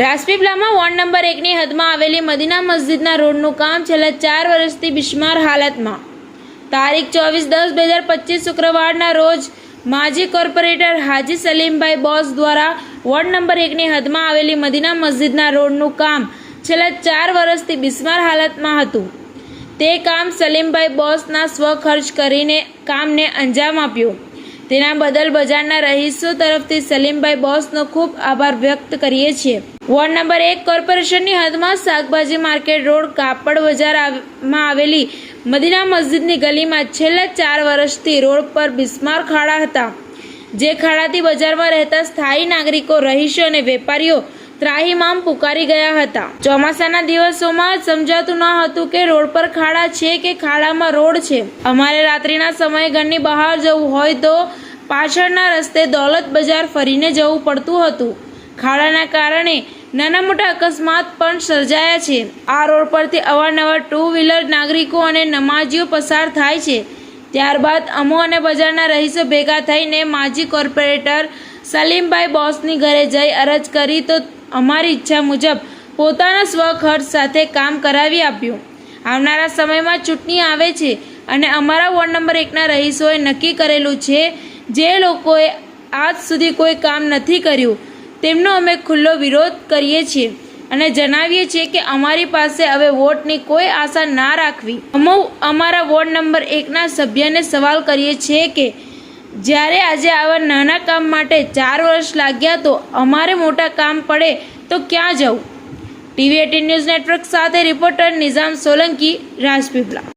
રાજપીપળામાં ward number એકની હદમાં આવેલી મદીના મસ્જિદના રોડનું કામ છેલ્લા ચાર વર્ષથી બિસ્માર હાલતમાં. તારીખ ચોવીસ દસ બે હજાર પચીસ શુક્રવારના રોજ માજી કોર્પોરેટર હાજી સલીમભાઈ બોસ દ્વારા વોર્ડ નંબર એકની હદમાં આવેલી મદીના મસ્જિદના રોડનું કામ છેલ્લા ચાર વર્ષથી બિસ્માર હાલતમાં હતું. તે કામ સલીમભાઈ બોસના સ્વખર્ચ કરીને કામને અંજામ આપ્યું. તેના બદલ બજારના રહીશો તરફથી સલીમભાઈ બોસનો ખૂબ આભાર વ્યક્ત કરીએ છીએ. વોર્ડ નંબર એક કોર્પોરેશનની હદમાં શાકભાજી માર્કેટ રોડ કાપડ બજારમાં આવેલી મદીના મસ્જિદની ગલીમાં છેલ્લા ચાર વર્ષથી રોડ પર બિસ્માર ખાડા હતા. જે ખાડાથી બજારમાં રહેતા સ્થાયી નાગરિકો, રહીશો અને વેપારીઓ ત્રાહીમામ પુકારી ગયા હતા. ચોમાસાના દિવસોમાં સમજાતું ન હતું કે રોડ પર ખાડા છે કે ખાડામાં રોડ છે. અમારે રાત્રિના સમયે ઘરની બહાર જવું હોય તો પાછળના રસ્તે દોલત બજાર ફરીને જવું પડતું હતું. ખાડાના કારણે નાના મોટા અકસ્માત પણ સર્જાયા છે. આ રોડ પરથી અવારનવાર ટુ વ્હીલર નાગરિકો અને નમાજીઓ પસાર થાય છે. ત્યારબાદ અમો અને બજારના રહીશો ભેગા થઈને માજી કોર્પોરેટર સલીમભાઈ બોસની ઘરે જઈ અરજ કરી તો અમારી ઈચ્છા મુજબ પોતાના સ્વખર્ચ સાથે કામ કરાવી આપ્યું. આવનારા સમયમાં ચૂંટણી આવે છે અને અમારા વોર્ડ નંબર એકના રહીશોએ નક્કી કરેલું છે જે લોકોએ આજ સુધી કોઈ કામ નથી કર્યું, તેમનો અમે ખુલ્લો વિરોધ કરીએ છીએ અને જણાવીએ છીએ કે અમારી પાસે હવે વોટની કોઈ આશા ના રાખવી. અમુ અમારા વોર્ડ નંબર એકના સભ્યને સવાલ કરીએ છીએ કે જ્યારે આજે આવા નાના કામ માટે ચાર વર્ષ લાગ્યા તો અમારે મોટા કામ પડે તો ક્યાં જવું? ટીવી એટીન ન્યૂઝ નેટવર્ક સાથે રિપોર્ટર નિઝામ સોલંકી, રાજપીપળા.